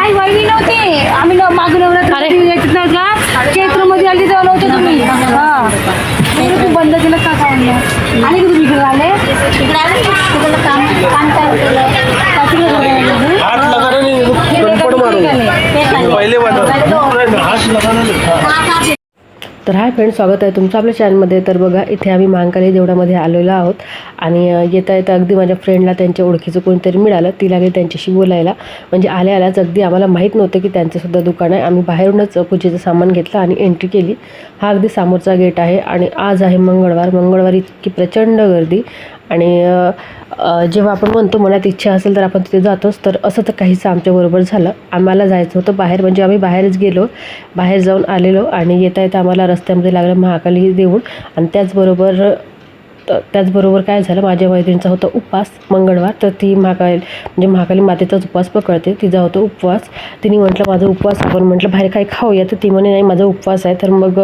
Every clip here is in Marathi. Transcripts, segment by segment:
काही वहिनी नव्हते आम्ही न- मागं नवरात्र येत नव्हतं का चैत्रमध्ये आली तेव्हा नव्हतं तुम्ही हा म्हणून तू बंद केलं का काय म्हणलं आले की तुम्ही इकडे आले इकडे आले तिकडलं काम काम काय केलं का तिकडे गेले? हाथ लगाना नहीं हे गनपड़ मारो निघाले. ते खाली. पहले बता हाथ लगाना नहीं तर हाय फ्रेंड स्वागत आहे तुमचं आपल्या चॅनलमध्ये तर बघा इथे आम्ही महाकाली देवळामध्ये आलेलो आहोत. आणि येता येता अगदी माझ्या फ्रेंडला त्यांच्या ओळखीचं कोणीतरी मिळालं. ती लागली त्यांच्याशी बोलायला. म्हणजे आल्या आल्याच अगदी आम्हाला माहीत नव्हतं की त्यांचंसुद्धा दुकान आहे. आम्ही बाहेरूनच पूजेचं सामान घेतलं आणि एंट्री केली. हा अगदी समोरचा गेट आहे. आणि आज आहे मंगळवार. मंगळवारी इतकी प्रचंड गर्दी. आणि जेव्हा आपण म्हणतो मनात इच्छा असेल तर आपण तिथे जातोच. तर असं तर काहीच आमच्याबरोबर झालं. आम्हाला जायचं होतं बाहेर म्हणजे आम्ही बाहेरच गेलो. बाहेर जाऊन आलेलो आणि येता येता आम्हाला रस्त्यामध्ये लागलं महाकाली देऊळ. आणि त्याचबरोबर तर त्याचबरोबर काय झालं? माझ्या मैत्रिणीचा होता उपवास मंगळवार तर ती महाकाली म्हणजे महाकाली मातेचाच उपवास पकडते. तिचा होता उपवास. तिने म्हटलं माझा उपवास आपण म्हटलं बाहेर काही खाऊया. तर ती म्हणे नाही माझा उपवास आहे. तर मग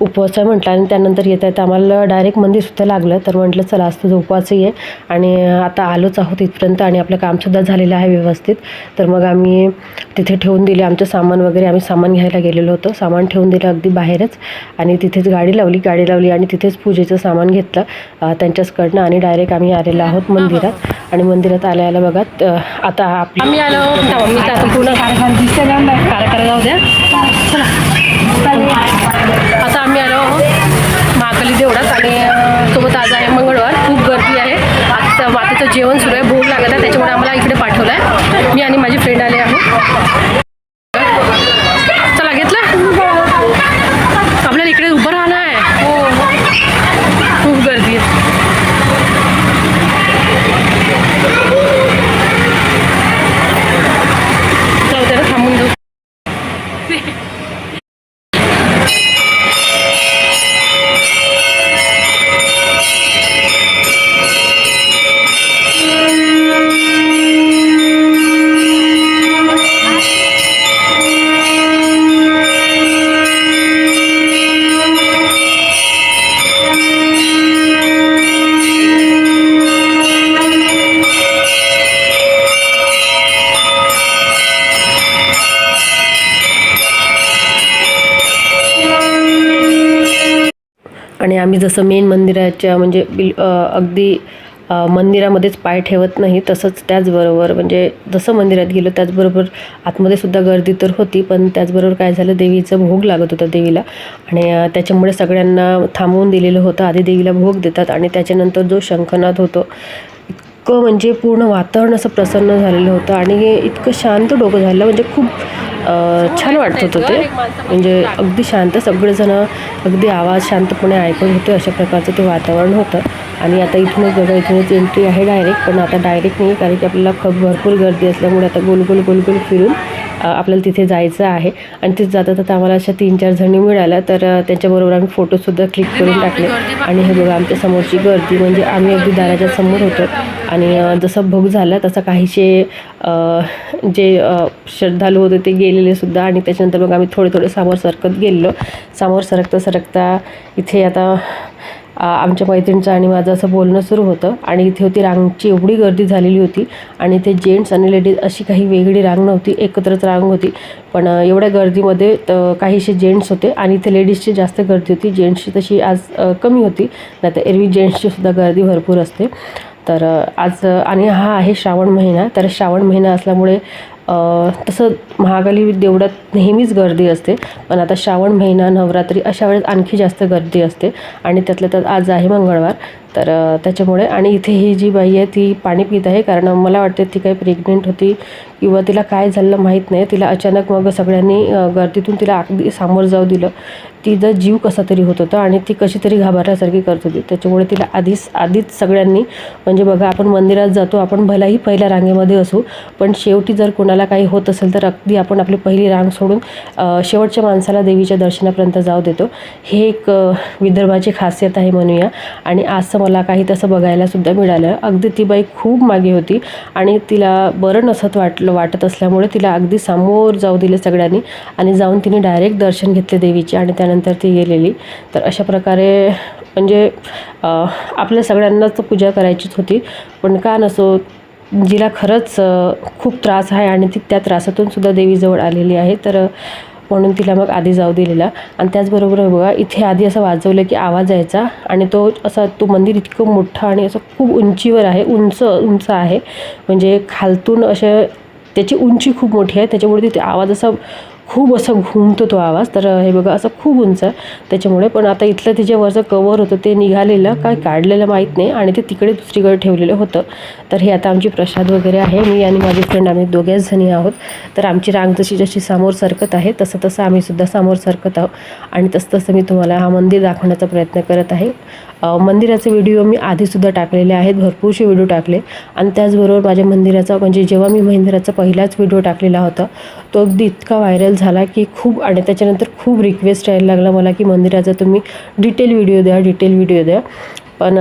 उपवास आहे म्हटलं आणि त्यानंतर येता तर आम्हाला डायरेक्ट मंदिरसुद्धा लागलं. तर म्हटलं चला आज तुझं उपवासही आहे. आणि आता आलोच आहोत इथपर्यंत आणि आपलं कामसुद्धा झालेलं आहे व्यवस्थित. तर मग आम्ही तिथे ठेवून दिले आमचं सामान वगैरे. आम्ही सामान घ्यायला गेलेलो होतो. सामान ठेवून दिलं अगदी बाहेरच आणि तिथेच गाडी लावली. गाडी लावली आणि तिथेच पूजेचं सामान घेतलं. त्यांच्याचकडनं आणि डायरेक्ट आम्ही आलेलो आहोत मंदिरात. आणि मंदिरात आल्या आल्या बघा आता आम्ही आलो आता पूर्ण दिसते ना जाऊ द्या. आता आम्ही आलो आहोत महाकाली देवळात आणि सोबत आज आहे मंगळवार. खूप गर्दी आहे. आज मातेचं जेवण सुरू आहे. भूक लागत आहे त्याच्यामुळे आम्हाला इकडे पाठवलं आहे मी आणि माझी फ्रेंड आले आहोत. आम्ही जसं मेन मंदिराच्या म्हणजे बिल अगदी मंदिरामध्येच पाय ठेवत नाही तसंच त्याचबरोबर म्हणजे जसं मंदिरात गेलो त्याचबरोबर आतमध्ये सुद्धा गर्दी तर होती पण त्याचबरोबर काय झालं देवीचं भोग लागत होता देवीला. आणि त्याच्यामुळे सगळ्यांना थांबवून दिलेलं होतं. आधी देवीला भोग देतात आणि त्याच्यानंतर जो शंखनाद होतो इतकं म्हणजे पूर्ण वातावरण असं प्रसन्न झालेलं होतं आणि इतकं शांत डोकं झालं म्हणजे खूप छान वाटत होतं ते. म्हणजे अगदी शांत सगळेजणं अगदी आवाज शांतपणे ऐकत होते अशा प्रकारचं ते वातावरण होतं. आणि आता इथूनच बघा इथूनच एंट्री आहे डायरेक्ट पण आता डायरेक्ट नाही कारण की आपल्याला खूप भरपूर गर्दी असल्यामुळे आता गोल गोल गोल गोल फिरून आपल्याला तिथे जायचं आहे. आणि तिथे जाता जाता आम्हाला अशा तीन चार जणी मिळाल्या. तर त्यांच्याबरोबर आम्ही फोटोसुद्धा क्लिक करून टाकले. आणि हे बघा आमच्या समोरची गर्दी म्हणजे आम्ही अगदी दाराच्या समोर होतो. आणि जसं भोग झाला तसं काहीसे जे श्रद्धालू होते ते गेलेले सुद्धा. आणि त्याच्यानंतर मग आम्ही थोडे थोडे समोर सरकत गेलो समोर सरकता सरकता इथे आता आमच्या मैत्रिणीचं आणि माझं असं बोलणं सुरू होतं. आणि इथे होती रांगची एवढी गर्दी झालेली होती. आणि ते जेंट्स आणि लेडीज अशी काही वेगळी रांग नव्हती एकत्रच रांग होती. पण एवढ्या गर्दीमध्ये त- काहीसे जेंट्स होते आणि इथे लेडीजची जास्त गर्दी होती. जेंट्सची तशी आज कमी होती. नाही तर एरवी जेंट्सची सुद्धा गर्दी भरपूर असते. तर आज आणि हा आहे श्रावण महिना तर श्रावण महिना असल्यामुळे तसं महाकाली देवळात नेहमीच गर्दी असते. पण आता श्रावण महिना नवरात्री अशा वेळेस आणखी जास्त गर्दी असते. आणि त्यातल्या त्यात आज आहे मंगळवार. तर त्याच्यामुळे आणि इथे ही जी बाई आहे ती पाणी पित आहे. कारण मला वाटते ती काही प्रेग्नेंट होती किंवा तिला काय झालं माहीत नाही. तिला अचानक मग सगळ्यांनी गर्दीतून तिला अगदी सामोरं जाऊ दिलं. तिचा जीव कसा तरी होत होता आणि ती कशी तरी घाबरल्यासारखी करत होती. त्याच्यामुळे तिला आधीच आधीच सगळ्यांनी म्हणजे बघा आपण मंदिरात जातो आपण भलाही पहिल्या रांगेमध्ये असू पण शेवटी जर कोणाला काही होत असेल तर अगदी आपण आपली पहिली रांग सोडून शेवटच्या माणसाला देवीच्या दर्शनापर्यंत जाऊ देतो. हे एक विदर्भाची खासियत आहे म्हणूया. आणि आजचं मला काही तसं बघायलासुद्धा मिळालं. अगदी ती बाई खूप मागे होती आणि तिला बरं नसत वाटलं वाटत असल्यामुळे तिला अगदी समोर जाऊ दिले सगळ्यांनी आणि जाऊन तिने डायरेक्ट दर्शन घेतले देवीचे आणि त्यानंतर ती गेलेली. तर अशा प्रकारे म्हणजे आपल्या सगळ्यांनाच तर पूजा करायचीच होती. पण का नसो जिला खरंच खूप त्रास आहे आणि ती त्या त्रासातून सुद्धा देवीजवळ आलेली आहे. तर म्हणून तिला मग आधी जाऊ दिलेला. आणि त्याचबरोबर बघा इथे आधी असं वाजवलं की आवाज यायचा आणि तो असा तो मंदिर इतकं मोठं आणि असं खूप उंचीवर आहे. उंच उंच आहे. म्हणजे खालतून असे त्याची उंची खूप मोठी आहे. त्याच्यामुळे तिथे आवाज असा खूप असं घुमतो तो आवाज. तर हे बघा असं खूप उंच त्याच्यामुळे पण आता इथलं ते जे वरचं कवर होतं ते निघालेलं काय काढलेलं माहीत नाही आणि ते तिकडे दुसरीकडे ठेवलेलं होतं. तर हे आता आमची प्रसाद वगैरे आहे. मी आणि माझी फ्रेंड आम्ही दोघ्याच जणी आहोत. तर आमची रांग जशी जशी समोर सरकत आहे तसं तसं आम्ही सुद्धा समोर सरकत आहोत. आणि तसं तसं मी तुम्हाला हा मंदिर दाखवण्याचा प्रयत्न करत आहे. मंदिराचे व्हिडिओ मी आधीसुद्धा टाकलेले आहेत. भरपूरसे व्हिडिओ टाकले. आणि त्याचबरोबर माझ्या मंदिराचा म्हणजे जेव्हा मी मंदिराचा पहिलाच व्हिडिओ टाकलेला होता तो अगदी इतका व्हायरल झाला की खूप आणि त्याच्यानंतर खूप रिक्वेस्ट यायला लागला मला की मंदिराचा तुम्ही डिटेल व्हिडिओ द्या डिटेल व्हिडिओ द्या. पण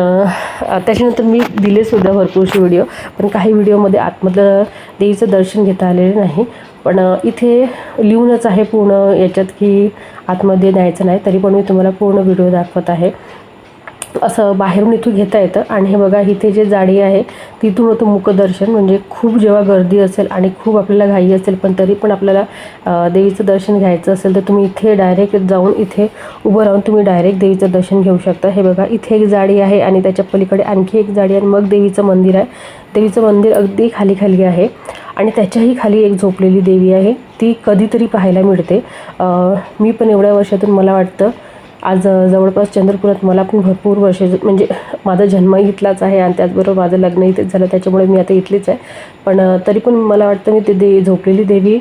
त्याच्यानंतर मी दिलेसुद्धा भरपूरसे व्हिडिओ पण काही व्हिडिओमध्ये आतमधलं देवीचं दर्शन घेता आलेलं नाही. पण इथे लिहूनच आहे पूर्ण याच्यात की आतमध्ये न्यायचं नाही तरी पण मी तुम्हाला पूर्ण व्हिडिओ दाखवत आहे. असं बाहेरून इथून घेता येतं. आणि हे बघा इथे जे जाडी आहे तिथून होतं मुखदर्शन म्हणजे खूप जेव्हा गर्दी असेल आणि खूप आपल्याला घाई असेल पण तरी पण आपल्याला देवीचं दर्शन घ्यायचं असेल तर तुम्ही इथे डायरेक्ट जाऊन इथे उभं राहून तुम्ही डायरेक्ट देवीचं दर्शन घेऊ शकता. हे बघा इथे एक जाडी आहे आणि त्याच्या पलीकडे आणखी एक जाडी आणि मग देवीचं मंदिर आहे. देवीचं मंदिर अगदी खाली खाली आहे आणि त्याच्याही खाली एक झोपलेली देवी आहे. ती कधीतरी पाहायला मिळते. मी पण एवढ्या वर्षातून मला वाटतं आज जवळपास चंद्रपुरात मला पण भरपूर वर्ष म्हणजे माझा जन्म इथलाच आहे आणि त्याचबरोबर माझं लग्न इथेच झालं त्याच्यामुळे मी आता इथलीच आहे. पण तरी पण मला वाटतं मी ते दे झोपलेली देवी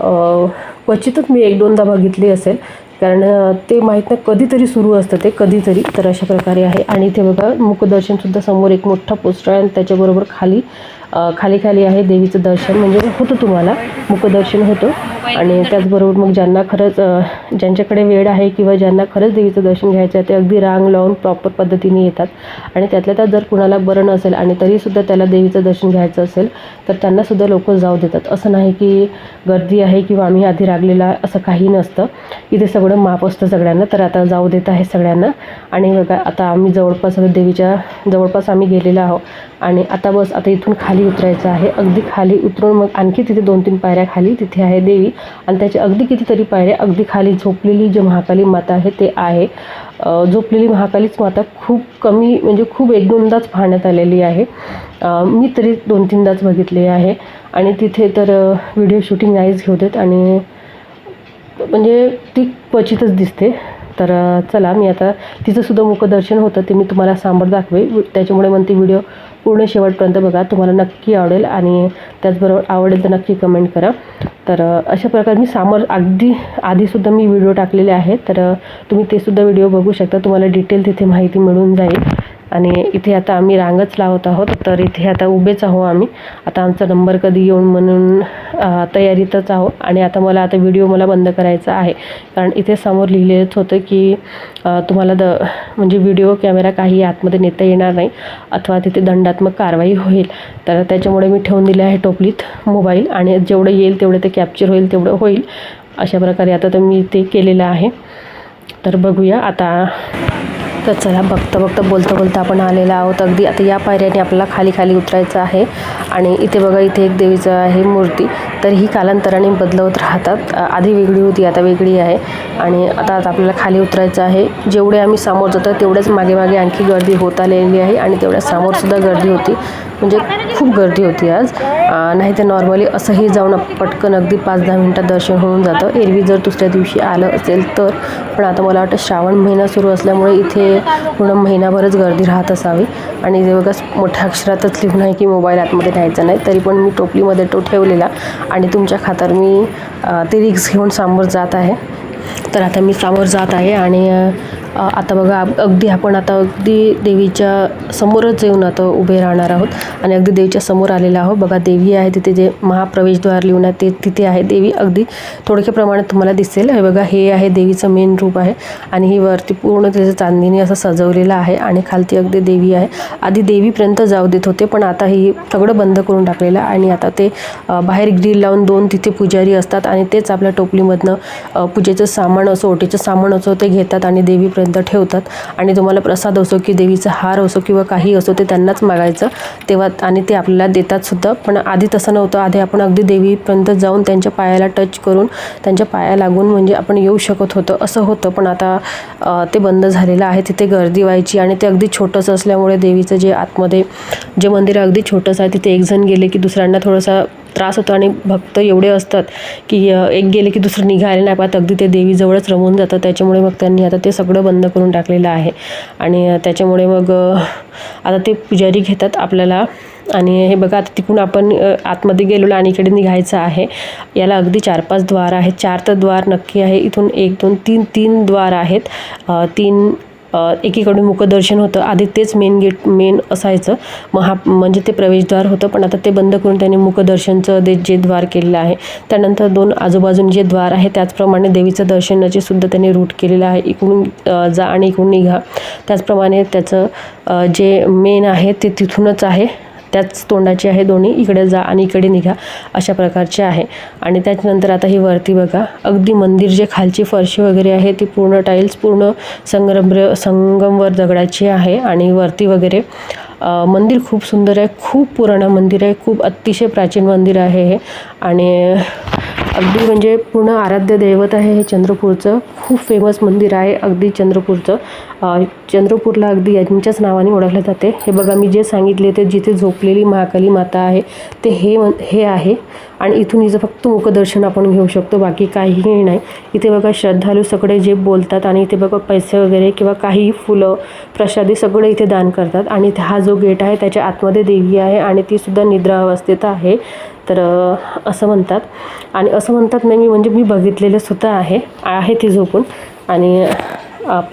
क्वचितच मी एक दोनदा बघितली असेल. कारण ते माहीत नाही कधीतरी सुरू असतं ते कधीतरी तर अशा प्रकारे आहे. आणि इथे बघा मुखदर्शनसुद्धा समोर एक मोठा पोस्टर आहे आणि त्याच्याबरोबर खाली खाली खाली आहे देवीचं दर्शन. म्हणजे होतं तुम्हाला मुखदर्शन होतं. आणि त्याचबरोबर मग ज्यांना खरंच ज्यांच्याकडे वेळ आहे किंवा ज्यांना खरंच देवीचं दर्शन घ्यायचं आहे ते अगदी रांग लावून प्रॉपर पद्धतीने येतात. आणि त्यातल्या त्यात जर कुणाला बरं नसेल आणि तरीसुद्धा त्याला देवीचं दर्शन घ्यायचं असेल तर त्यांनासुद्धा लोक जाऊ देतात. असं नाही की गर्दी आहे किंवा आम्ही आधी रागलेला असं काही नसतं. इथे सगळं माप असतं सगळ्यांना तर आता जाऊ देत आहे सगळ्यांना. आणि बघा आता आम्ही जवळपास देवीच्या जवळपास आम्ही गेलेलो आहोत. आणि आता बस आता इथून खाली उतरायचं आहे. अगदी खाली उतरून मग आणखी तिथे दोन तीन पायऱ्या खाली तिथे आहे देवी. आणि त्याचे अगदी कितीतरी पायऱ्या अगदी खाली झोपलेली जी महाकाली माता आहे ते आहे. झोपलेली महाकालीच माता खूप कमी म्हणजे खूप एक दोनदाच पाहण्यात आलेली आहे. मी तरी दोन तीनदाच बघितली आहे. आणि तिथे तर व्हिडिओ शूटिंग नाहीच घेऊ देत. आणि म्हणजे ती क्वचितच दिसते. तर चला मी आता तिचंसुद्धा मुखदर्शन होतं ते मी तुम्हाला सांबर दाखवे त्याच्यामुळे मग ती व्हिडिओ पूर्ण शेवटपर्यंत बघा तुम्हाला नक्की आवडेल आणि त्याचबरोबर आवडेल तर नक्की कमेंट करा. तर अशा प्रकारे मी सामर अगदी आधीसुद्धा मी व्हिडिओ टाकलेले आहेत. तर तुम्ही ते सुद्धा व्हिडिओ बघू शकता. तुम्हाला डिटेल तिथे माहिती मिळून जाईल. आणि इथे आता आम्ही रांगच लावत आहोत तर इथे आता उभेच आहो आम्ही. आता आमचा नंबर कधी येऊन म्हणून तयारीतच आहो आणि आता मला आता व्हिडिओ मला बंद करायचा आहे. कारण इथे समोर लिहिलेलंच होतं की तुम्हाला द म्हणजे व्हिडिओ कॅमेरा काही आतमध्ये नेता येणार नाही. अथवा तिथे दंडात्मक कारवाई होईल. तर त्याच्यामुळे मी ठेवून दिले आहे टोपलीत मोबाईल. आणि जेवढं येईल तेवढं ते कॅप्चर होईल तेवढं होईल. अशा प्रकारे आता तर मी ते केलेलं आहे. तर बघूया. आता तर चला बघता बघता बोलता बोलता आपण आलेलो आहोत. अगदी आता या पायऱ्याने आपल्याला खाली खाली उतरायचं आहे. आणि इथे बघा इथे एक देवीचं आहे मूर्ती. तर ही कालांतराने बदलवत राहतात. आधी वेगळी होती आता वेगळी आहे. आणि आता आता आपल्याला खाली उतरायचं आहे. जेवढे आम्ही समोर जातो तेवढेच मागे मागे आणखी गर्दी होत आलेली आहे. आणि तेवढ्या समोरसुद्धा गर्दी होती. म्हणजे खूप गर्दी होती आज. नाही तर नॉर्मली असंही जाऊन पटकन अगदी पाच दहा मिनटात दर्शन होऊन जातं. एरवी जर दुसऱ्या दिवशी आलं असेल तर. पण आता मला वाटतं श्रावण महिना सुरू असल्यामुळे इथे पूर्ण महिनाभरच गर्दी राहत असावी. आणि जे बघा मोठ्या अक्षरातच लिहून आहे की मोबाईल आतमध्ये न्यायचा नाही तरी पण मी टोपलीमध्ये तो ठेवलेला. आणि तुमच्या खातर मी ते रिक्स घेऊन समोर जात आहे. तर आता मी समोर जात आहे आणि आता बघा अगदी आपण आता अगदी देवीच्या समोरच येऊन आता उभे राहणार आहोत आणि अगदी देवीच्या समोर आलेलो आहोत. बघा देवी आहे तिथे जे महाप्रवेशद्वार लिहून आहे ते तिथे आहे. देवी अगदी थोडक्या प्रमाणात तुम्हाला दिसेल. हे बघा हे आहे देवीचं मेन रूप आहे आणि ही वरती पूर्ण त्याचं चांदीने असं सजवलेलं आहे आणि खालती अगदी देवी आहे. आधी देवीपर्यंत जाऊ देत होते पण आता ही सगळं बंद करून टाकलेलं आहे आणि आता ते बाहेर ग्रिल लावून दोन तिथे पुजारी असतात आणि तेच आपल्या टोपलीमधनं पूजेचं सामान असो ओटीचं सामान असो ते घेतात आणि देवीपर्यंत दिवसापर्यंत ठेवतात. आणि तुम्हाला प्रसाद असो की देवीचा हार असो किंवा काही असो ते त्यांनाच मागायचं. तेव्हा आणि ते आपल्याला देतात सुद्धा. पण आधी तसं नव्हतं. आधी आपण अगदी देवीपर्यंत जाऊन त्यांच्या पायाला टच करून त्यांच्या पाया लागून म्हणजे आपण येऊ शकत होतं. असं होतं. पण आता ते बंद झालेलं आहे. तिथे गर्दी व्हायची आणि ते अगदी छोटंसं असल्यामुळे देवीचं जे आतमध्ये जे मंदिर अगदी छोटंसं आहे तिथे एक जण गेले की दुसऱ्यांना थोडंसं त्रास होतो आणि भक्त एवढे असतात की एक गेले की दुसरं निघायला नाही पाहत. अगदी ते देवीजवळच रमून जातं त्याच्यामुळे मग त्यांनी आता ते सगळं बंद करून टाकलेलं आहे. आणि त्याच्यामुळे मग आता ते पुजारी घेतात आपल्याला. आणि हे बघा आता तिकडून आपण आतमध्ये गेलेलो आणि इकडे निघायचं आहे. याला अगदी चार पाच द्वार आहेत. चार तर द्वार नक्की आहे. इथून एक दोन तीन तीन द्वार आहेत. तीन एकीकडून मुखदर्शन होतं. आधी तेच मेन गेट मेन असायचं. मग हा म्हणजे ते प्रवेशद्वार होतं पण आता ते बंद करून त्यांनी मुखदर्शनचं ते जे द्वार केलेलं आहे त्यानंतर दोन आजूबाजून जे द्वार आहे त्याचप्रमाणे देवीचं दर्शनाची सुद्धा त्यांनी रूट केलेलं आहे. इकडून जा आणि इकडून निघा. त्याचप्रमाणे त्याचं जे मेन आहे ते तिथूनच आहे. त्याच तोंडाची आहे दोन्ही. इकडे जा आणि इकडे निघा अशा प्रकारचे आहे. आणि त्याच्यानंतर आता ही वरती बघा. अगदी मंदिर जे खालची फरशी वगैरे आहे ती पूर्ण टाईल्स पूर्ण संगमर संगमवर दगडाची आहे आणि वरती वगैरे मंदिर खूप सुंदर आहे. खूप पुराणं मंदिर आहे. खूप अतिशय प्राचीन मंदिर आहे हे. आणि अगदी म्हणजे पूर्ण आराध्य दैवत आहे हे चंद्रपूरचं. खूप फेमस मंदिर आहे अगदी चंद्रपूरचं. चंद्रपूरला अगदी यांच्याच नावाने ओळखलं जाते. हे बघा मी जे सांगितले ते जिथे झोपलेली महाकाली माता आहे ते हे मन- हे आहे. आणि इथून हिचं फक्त मुखदर्शन आपण घेऊ शकतो बाकी काहीही नाही. इथे बघा श्रद्धालू सगळे जे बोलतात आणि इथे बघा पैसे वगैरे किंवा काही फुलं प्रसादी सगळे इथे दान करतात. आणि हा जो गेट आहे त्याच्या आतमध्ये देवी आहे आणि ती सुद्धा निद्रा अवस्थेत आहे. तर असं म्हणतात. आणि असं म्हणतात नाही मी म्हणजे मी बघितलेलं सुद्धा आहे आहे ती झोपून. आणि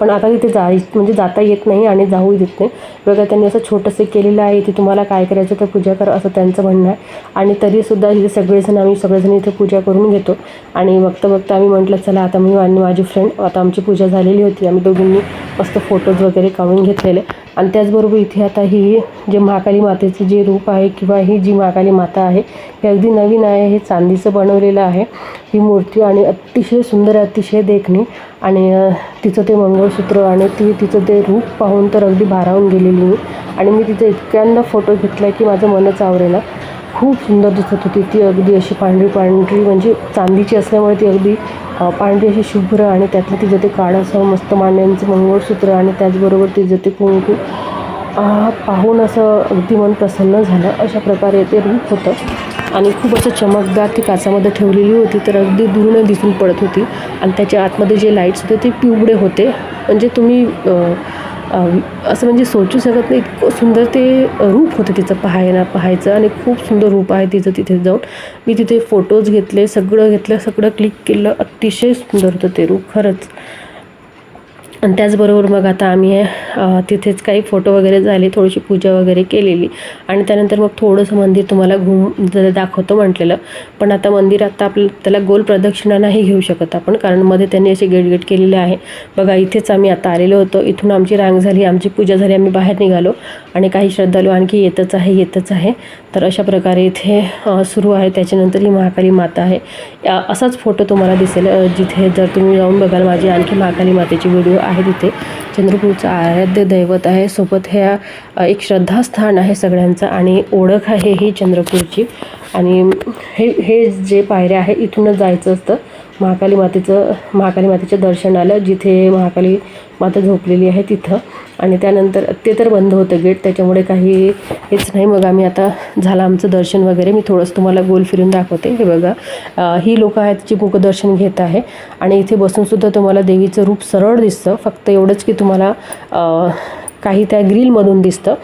पण आता तिथे जाय म्हणजे जाता येत नाही आणि जाऊ देत नाही. बघा त्यांनी असं छोटंसं केलेलं आहे इथे तुम्हाला काय करायचं तर पूजा करा असं त्यांचं म्हणणं आहे. आणि तरीसुद्धा इथे सगळेजण आम्ही सगळेजण इथे पूजा करून घेतो. आणि बघता बघता आम्ही म्हटलं चला आता मी आणि माझी फ्रेंड आता आमची पूजा झालेली होती. आम्ही दोघींनी मस्त फोटोज वगैरे काढून घेतलेले. आणि त्याचबरोबर इथे आता ही जे महाकाली मातेचं जे रूप आहे किंवा ही जी महाकाली माता आहे हे अगदी नवीन आहे हे चांदीचं बनवलेलं आहे. ही मूर्ती आणि अतिशय सुंदर अतिशय देखणी आणि तिचं ते मंगळसूत्र आणि ती तिचं ते रूप पाहून तर अगदी भारावून गेलेली मी. आणि मी तिचा इतक्यांदा फोटो घेतला की माझं मनच आवरेना. खूप सुंदर दिसत होती ती अगदी अशी पांढरी पांढरी म्हणजे चांदीची असल्यामुळे ती अगदी पांढरी अशी शुभ्र आणि त्यातलं तिचं ते काळं असं मस्त मांड्यांचं मंगळसूत्र आणि त्याचबरोबर तिचं ते कुंकू. पाहून असं अगदी मन प्रसन्न झालं. अशा प्रकारे ते रूप होतं. आणि खूप असं चमकदार ती काचामध्ये ठेवलेली होती तर अगदी दूरनं दिसून पडत होती. आणि त्याच्या आतमध्ये जे लाईट्स होते ते पिवळे होते. म्हणजे तुम्ही असं म्हणजे सोचू शकत नाही. इतकं सुंदर ते रूप होतं तिचं पाहायला पाहायचं आणि खूप सुंदर रूप आहे तिचं तिथे जाऊन. मी तिथे फोटोज घेतले सगळं घेतलं सगळं क्लिक केलं. अतिशय सुंदर होतं ते रूप खरंच. आणि त्याचबरोबर मग आता आम्ही तिथेच काही फोटो वगैरे झाले थोडीशी पूजा वगैरे केलेली. आणि त्यानंतर मग थोडंसं मंदिर तुम्हाला घुम दाखवतो म्हटलेलं पण आता मंदिर आता आपलं त्याला गोल प्रदक्षिणा नाही घेऊ शकत आपण कारण मध्ये त्यांनी असे गेटगेट केलेले आहे. बघा इथेच आम्ही आता आलेलो होतो. इथून आमची रांग झाली आमची पूजा झाली आम्ही बाहेर निघालो. आणि काही श्रद्धालू आणखी येतच आहे येतच आहे. तर अशा प्रकारे इथे सुरू आहे. त्याच्यानंतर ही महाकाली माता आहे. या- असाच फोटो तुम्हाला दिसेल. जिथे जर तुम्ही जाऊन बघाल माझी आणखी महाकाली मातेची व्हिडिओ आहे. आहे तिथे. चंद्रपूरचं आराध्य दैवत आहे. सोबत ह्या एक श्रद्धास्थान आहे सगळ्यांचं आणि ओळख आहे ही चंद्रपूरची. आणि हे हे जे पायऱ्या आहे इथूनच जायचं असतं. महाकाली मातेचं महाकाली मातेच्या दर्शनाला जिथे महाकाली माता झोपलेली आहे तिथं. आणि त्यानंतर ते तर बंद होतं गेट त्याच्यामुळे काही हेच नाही. मग आम्ही आता झालं आमचं दर्शन वगैरे. मी थोडंसं तुम्हाला गोल फिरून दाखवते. हे बघा ही लोकं आहेत जी मुखदर्शन घेत आहे. आणि इथे बसूनसुद्धा तुम्हाला देवीचं रूप सरळ दिसतं. फक्त एवढंच की तुम्हाला काही त्या ग्रीलमधून दिसतं.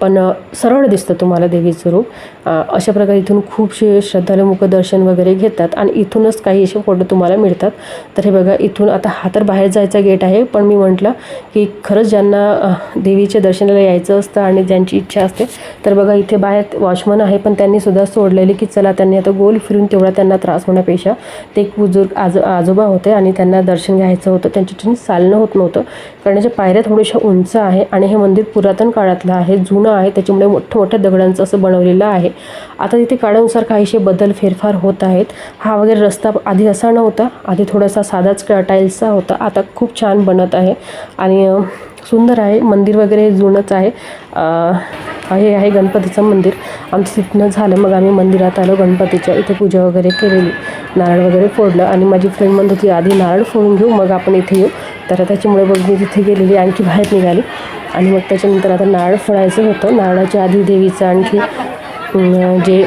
पण सरळ दिसतं तुम्हाला देवीचं रूप. अशा प्रकारे इथून खूपसे श्रद्धालू मुखदर्शन वगैरे घेतात आणि इथूनच काही असे फोटो तुम्हाला मिळतात. तर हे बघा इथून आता हा तर बाहेर जायचा गेट आहे पण मी म्हटलं की खरंच ज्यांना देवीच्या दर्शनाला यायचं असतं आणि ज्यांची इच्छा असते तर बघा इथे बाहेर वॉचमन आहे पण त्यांनी सुद्धा सोडलेले की चला त्यांनी आता गोल फिरून तेवढा त्यांना त्रास होण्यापेक्षा ते एक बुजुर्ग आज आजोबा होते आणि त्यांना दर्शन घ्यायचं होतं. त्यांच्याच्याने चालणं होत नव्हतं. कारण याच्या पायऱ्या थोड्याशा उंच आहे आणि हे मंदिर पुरातन काळातलं आहे. जुनं जुनं आहे त्याच्यामुळे मोठ्या मोठ्या दगडांचं असं बनवलेलं आहे. आता तिथे काळानुसार काहीसे बदल फेरफार होत आहेत. हा वगैरे रस्ता आधी असा नव्हता. आधी थोडासा साधाच टाईल्सचा होता. आता खूप छान बनत आहे. आणि सुंदर आहे मंदिर वगैरे जुनंच आहे. हे आहे गणपतीचं मंदिर. आमचं तिथनं झालं मग आम्ही मंदिरात आलो गणपतीच्या इथे पूजा वगैरे केलेली. नारळ वगैरे फोडलं आणि माझी फ्रेंड म्हणत होती आधी नारळ फोडून घेऊ मग आपण इथे येऊ. तर त्याच्यामुळे मग मी तिथे गेलेली आणखी बाहेर निघाली. आणि मग त्याच्यानंतर आता नारळ फोडायचं होतं. नारळाच्या आधी देवीचं आणखी जे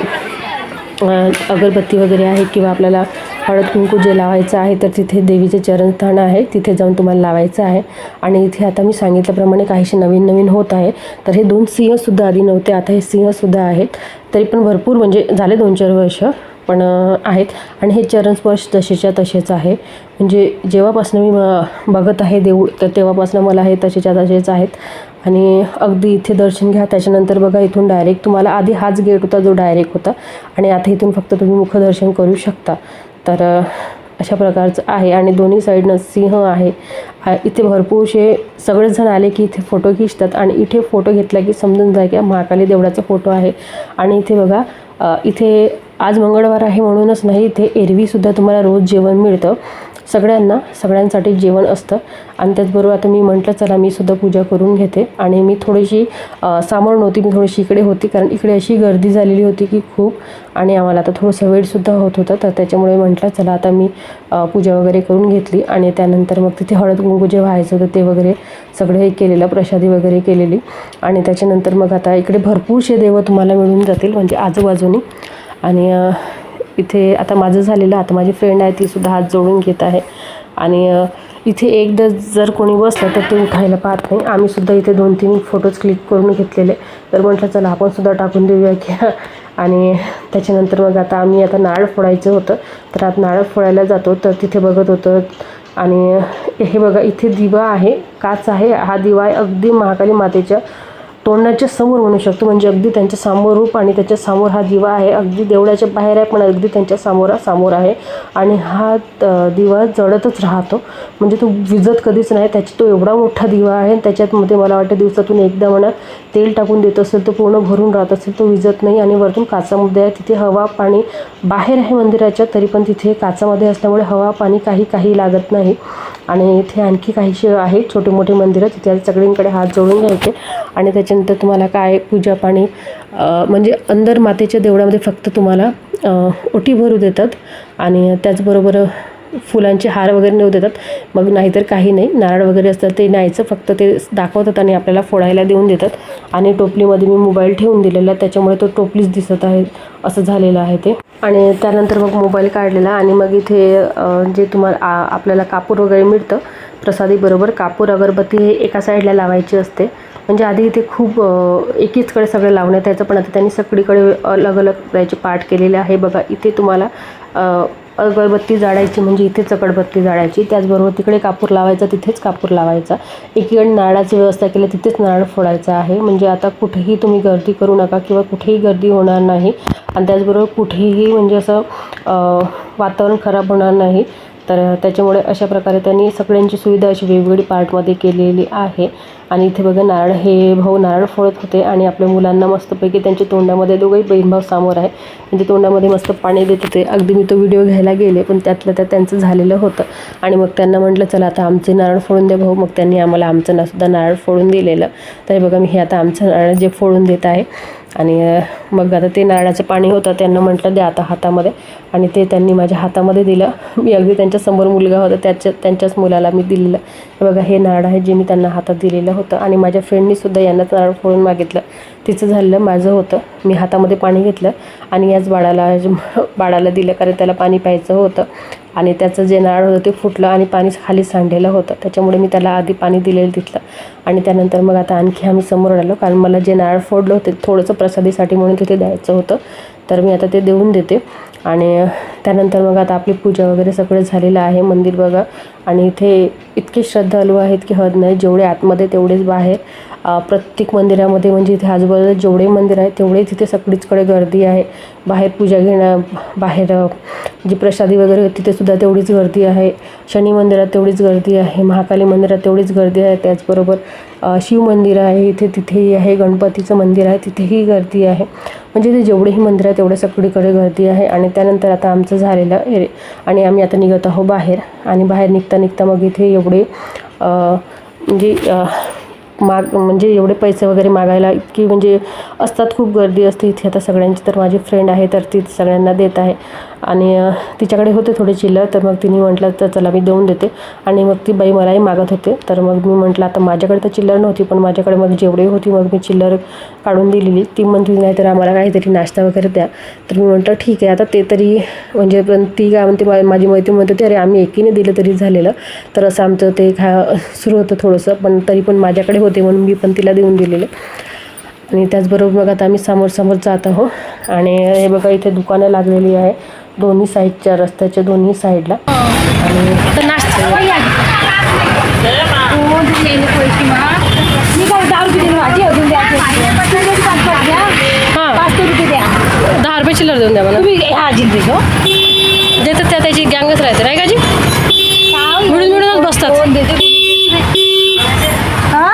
अगरबत्ती वगैरे आहे किंवा आपल्याला हळद कुंकू जे लावायचं आहे तर तिथे देवीचे चरणस्थान आहे. तिथे जाऊन तुम्हाला लावायचं आहे. आणि इथे आता मी सांगितल्याप्रमाणे काहीशी नवीन नवीन होत आहे. तर हे दोन सिंहसुद्धा आधी नव्हते. आता हे सिंहसुद्धा आहेत. तरी पण भरपूर म्हणजे झाले दोन चार वर्ष पण आहेत. आणि हे चरणस्पर्श जसेच्या तसेच आहे. म्हणजे जेव्हापासून मी म- बघत आहे देऊळ तर तेव्हापासून मला हे तसेच्या तसेच आहेत. आणि अगदी इथे दर्शन घ्या. त्याच्यानंतर बघा इथून डायरेक्ट तुम्हाला आधी हाच गेट होता जो डायरेक्ट होता. आणि आता इथून फक्त तुम्ही मुखदर्शन करू शकता. तर अशा प्रकारचं आहे. आणि दोन्ही साईडनं सिंह आहे. इथे भरपूरसे सगळेच जण आले की इथे फोटो खिचतात आणि इथे फोटो घेतला की समजून जा की महाकाली देवळाचा फोटो आहे. आणि इथे बघा इथे आज मंगळवार आहे म्हणूनच नाही इथे एरवीसुद्धा तुम्हाला रोज जेवण मिळतं. सगळ्यांना सगळ्यांसाठी जेवण असतं. आणि त्याचबरोबर आता मी म्हटलं चला मी सुद्धा पूजा करून घेते. आणि मी थोडीशी सामोर नव्हती मी थोडीशी इकडे होती. कारण इकडे अशी गर्दी झालेली होती की खूप. आणि आम्हाला आता थोडंसं वेळसुद्धा होत होतं. तर त्याच्यामुळे म्हटलं चला आता मी पूजा वगैरे करून घेतली. आणि त्यानंतर मग तिथे हळद कुंकू जे व्हायचं होतं ते वगैरे सगळं हे केलेलं प्रसादी वगैरे केलेली. आणि त्याच्यानंतर मग आता इकडे भरपूरसे देवं तुम्हाला मिळून जातील म्हणजे आजूबाजूनी. आणि इथे आता माझं झालेलं आता माझी फ्रेंड आहे ती सुद्धा हात जोडून घेत आहे. आणि इथे एकदा जर कोणी बसलं तर ते उठायला पाहत नाही. आम्ही सुद्धा इथे दोन तीन फोटोज क्लिक करून घेतलेले. तर म्हटलं चला आपण सुद्धा टाकून देऊया की. आणि त्याच्यानंतर मग आता आम्ही आता नारळ फोडायचं होतं. तर आता नारळ फोडायला जातो तर तिथे बघत होतं. आणि हे बघा इथे दिवा आहे काच आहे. हा दिवा आहे अगदी महाकाली मातेच्या. तोंडाच्या समोर म्हणू शकतो. म्हणजे अगदी त्यांच्यासमोर रूप आणि त्याच्यासमोर हा दिवा आहे. अगदी देवळाच्या बाहेर आहे पण अगदी त्यांच्या समोरासमोर आहे. आणि हा दिवा जळतच राहतो. म्हणजे तो विजत कधीच नाही. त्याची तो एवढा मोठा दिवा आहे त्याच्यातमध्ये मला वाटतं दिवसातून एकदा म्हणा तेल टाकून देत असेल तो पूर्ण भरून राहत असेल तो विजत नाही. आणि वरतून काचामध्ये आहे. तिथे हवा पाणी बाहेर आहे मंदिराच्या तरी पण तिथे काचामध्ये असल्यामुळे हवा पाणी काही काही लागत नाही. आणि इथे आणखी काहीशी आहेत छोटे मोठे मंदिरं. तिथे सगळींकडे हात जोडून घ्यायचे. आणि त्याच्यानंतर तुम्हाला काय पूजा पाणी म्हणजे अंदर मातेच्या देवळामध्ये फक्त तुम्हाला ओटी भरू देतात आणि त्याचबरोबर फुलांचे हार वगैरे नेऊ देतात. मग नाहीतर काही नाही. नारळ वगैरे असतात ते न्यायचं. फक्त ते दाखवतात आणि आपल्याला फोडायला देऊन देतात. आणि टोपलीमध्ये मी मोबाईल ठेवून दिलेला. त्याच्यामुळे तो टोपलीच दिसत आहे. असं झालेलं आहे ते. आणि त्यानंतर मग मोबाईल काढलेला. आणि मग इथे जे तुम्हाला आ- आपल्याला कापूर वगैरे मिळतं प्रसादीबरोबर कापूर अगरबत्ती हे एका साईडला लावायची असते. म्हणजे आधी इथे खूप एकीचकडे सगळं लावण्यात यायचं पण आता त्यांनी सगळीकडे अलग अलग त्याचे पाठ केलेले आहे. बघा इथे तुम्हाला अगरबत्ती जाळायची म्हणजे इथेच अगरबत्ती जाळायची. त्याचबरोबर तिकडे कापूर लावायचा तिथेच कापूर लावायचा. एकीकडे नारळाची व्यवस्था केली तिथेच नारळ फोडायचा आहे. म्हणजे आता कुठेही तुम्ही गर्दी करू नका किंवा कुठेही गर्दी होणार नाही. आणि त्याचबरोबर कुठेही म्हणजे असं वातावरण खराब होणार नाही. तर त्याच्यामुळे अशा प्रकारे त्यांनी सगळ्यांची सुविधा अशी वेगवेगळी पार्टमध्ये केलेली आहे. आणि इथे बघा नारळ हे भाऊ नारळ फोडत होते आणि आपल्या मुलांना मस्तपैकी त्यांच्या तोंडामध्ये दोघंही बहीणभाव समोर आहे. त्यांच्या तोंडामध्ये मस्त पाणी देत होते. अगदी मी तो व्हिडिओ घ्यायला गेले पण त्यातलं त्यात त्यांचं झालेलं होतं. आणि मग त्यांना म्हटलं चला आता आमचे नारळ फोडून द्या भाऊ. मग त्यांनी आम्हाला आमचं नासुद्धा नारळ फोडून दिलेलं. तरी बघा मी हे आता आमचं नारळ जे फोडून देत आहे. आणि मग आता ते नारळाचं पाणी होतं त्यांना म्हटलं द्या आता हातामध्ये. आणि ते त्यांनी माझ्या हातामध्ये दिलं. मी अगदी त्यांच्यासमोर मुलगा होता त्याच्या त्यांच्याच मुलाला मी दिलेलं. बघा हे नारळ आहे जे मी त्यांना हातात दिलेलं होतं. आणि माझ्या फ्रेंडनीसुद्धा यांनाच नारळ फोडून मागितलं. तिचं झालं माझं होतं. मी हातामध्ये पाणी घेतलं आणि याच बाळाला बाळाला दिलं कारण त्याला पाणी प्यायचं होतं. आणि त्याचं जे नारळ होतं ते फुटलं आणि पाणी खाली सांडलेलं होतं. त्याच्यामुळे मी त्याला आधी पाणी दिलेलं तिथलं आणि त्यानंतर मग आता आणखी आम्ही समोर आलो. कारण मला जे नारळ फोडलं होते थोडंसं प्रसादीसाठी म्हणून तिथे द्यायचं होतं. तर मी आता ते देऊन देते. आणि त्यानंतर मग आता आपली पूजा वगैरे सगळं झालेलं आहे मंदिर बघा. आणि इथे इतके श्रद्धालू आहेत की हद नाही जेवढे आतमध्ये तेवढेच बाहेर. प्रत्येक मंदिरामध्ये म्हणजे इथे आजूबाजूला जेवढे मंदिर आहे तेवढे तिथे सगळीचकडे गर्दी आहे. बाहेर पूजा घेणं बाहेर जी प्रसादी वगैरे होती तेवढीच गर्दी आहे. शनी मंदिरात तेवढीच गर्दी आहे महाकाली मंदिरात तेवढीच गर्दी आहे. त्याचबरोबर शिव मंदिर आहे इथे तिथेही आहे गणपतीचं मंदिर आहे तिथेही गर्दी आहे. म्हणजे ते जेवढेही मंदिर आहे तेवढे सगळीकडे गर्दी आहे. आणि त्यानंतर आता आमचं झालेलं हे आणि आम्ही आता निघत आहोत बाहेर. आणि बाहेर निघता निघता मग इथे एवढे म्हणजे माग म्हणजे एवढे पैसे वगैरे मागायला इतकी म्हणजे असतात खूप गर्दी असते. इथे आता सगळ्यांची तर माझी फ्रेंड आहे तर ती सगळ्यांना देत आहे. आणि तिच्याकडे होते थोडे चिल्लर तर मग तिने म्हटलं तर चला मी देऊन देते. आणि मग ती बाई मलाही मागत होते. तर मग मी म्हटलं आता माझ्याकडे तर चिल्लर नव्हती पण माझ्याकडे मग जेवढी होती मग मी चिल्लर काढून दिलेली. ती म्हणते नाही तर आम्हाला काहीतरी नाश्ता वगैरे द्या. तर मी म्हटलं ठीक आहे आता ते तरी म्हणजे पण ती काय म्हणते मा- माझी मैत्री म्हणत होती, अरे आम्ही एकीने दिलं तरी झालेलं. तर असं आमचं ते खा सुरू होतं थोडंसं पण तरी पण माझ्याकडे होते म्हणून मी पण तिला देऊन दिलेलं. आणि त्याचबरोबर मग आता आम्ही समोर समोर जात आहोत. आणि हे बघा इथे दुकानं लागलेली आहे. दोन्ही साईडच्या रस्त्याच्या दोन्ही साईडला. आणि हो, दहा रुपये हां चिल्लर देऊन द्या मला. हा देतात त्या त्याची गँगच राहते नाही का जी? मिळून मिळूनच बसतात कोण देते हा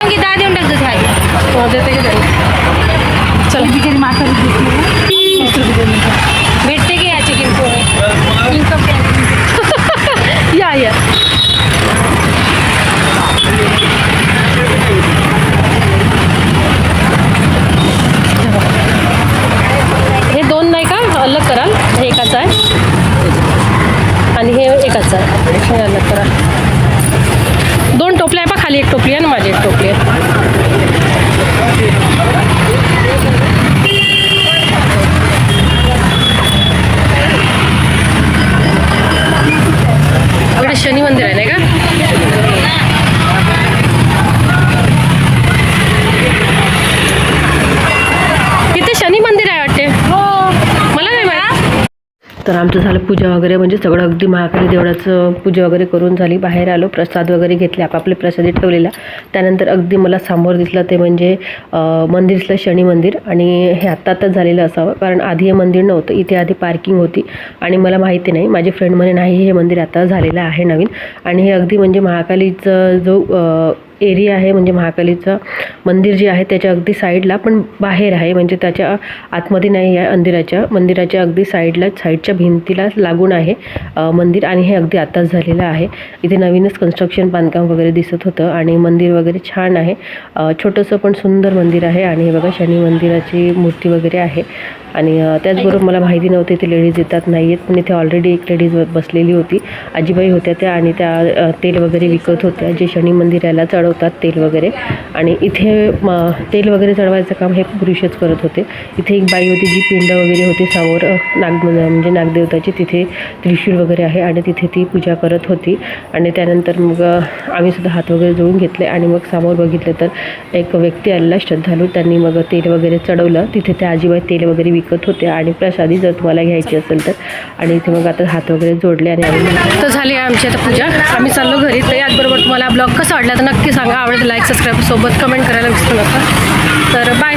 की दहा देऊन टाकतो ते आधी. हो, देते की त्यांनी चल बिचारी माता वीस रुपये देऊन द्या. भेटते की याची किंमत इन्कम टॅक्स या या हे दोन नाही का अलग कराल हे एकाचं आहे आणि हे एकाचं आहे हे अलग करा दोन टोपल्या आहे पा खाली एक टोपली आहे ना माझी एक टोपली आहे इकडे शनी मंदिर आहे नाही का तिथे शनी मंदिर आहे वाटते हो मला नाही माहीत तर आमचं झालं पूजा वगैरे म्हणजे सगळं अगदी महाकाली देवळाचं पूजा वगैरे करून झाली. बाहेर आलो प्रसाद वगैरे घेतले आपापले प्रसादी ठेवलेला. त्यानंतर अगदी मला समोर दिसलं ते म्हणजे मंदिर दिसलं शनी मंदिर आणि हे आत्ता आत्ताच झालेलं असावं. कारण आधी हे मंदिर नव्हतं इथे आधी पार्किंग होती. आणि मला माहिती नाही माझे फ्रेंड म्हणे नाही हे मंदिर आता झालेलं आहे नवीन. आणि हे अगदी म्हणजे महाकालीचं जो एरिया आहे म्हणजे महाकालीचं मंदिर जे आहे त्याच्या अगदी साईडला पण बाहेर आहे म्हणजे त्याच्या आतमध्ये नाही आहे मंदिराच्या मंदिराच्या अगदी साईडला साईडच्या भिंतीला लागून आहे मंदिर आणि हे अगदी आताच झालेलं आहे. इथे नवीनच कन्स्ट्रक्शन बांधकाम वगैरे दिसत होतं आणि मंदिर वगैरे छान आहे. छोटंसं पण सुंदर मंदिर आहे आणि हे बघा शनी मंदिराची मूर्ती वगैरे आहे. आणि त्याचबरोबर मला माहिती नव्हती इथे लेडीज येतात नाही आहेत पण इथे ऑलरेडी एक लेडीज बसलेली होती. आजीबाई होत्या त्या आणि त्या तेल वगैरे विकत होत्या. जे शनी मंदिराला चढवतात तेल वगैरे. आणि इथे म, तेल वगैरे चढवायचं काम हे पुरुषच करत होते. इथे एक बाई होती जी पिंड वगैरे होती समोर नाग म्हणजे नागदेवताची. तिथे त्रिशूळ वगैरे आहे आणि तिथे ती पूजा करत होती. आणि त्यानंतर मग आम्ही सुद्धा हात वगैरे जोडून घेतले आणि मग समोर बघितलं तर एक व्यक्ती आलेला श्रद्धालू. त्यांनी मग तेल वगैरे चढवलं. तिथे त्या आजीबाई तेल वगैरे विकत होत्या आणि प्रसादी जर तुम्हाला घ्यायची असेल तर. आणि इथे मग आता हात वगैरे जोडले आणि आम्ही तर झाली आमची आता पूजा. आम्ही चाललो घरी. तर याचबरोबर तुम्हाला ब्लॉग कसा वाटला तर नक्की सांगा. आवडेल लाईक सबस्क्राईब सोबत कमेंट करायला विसरू नका. तर बाय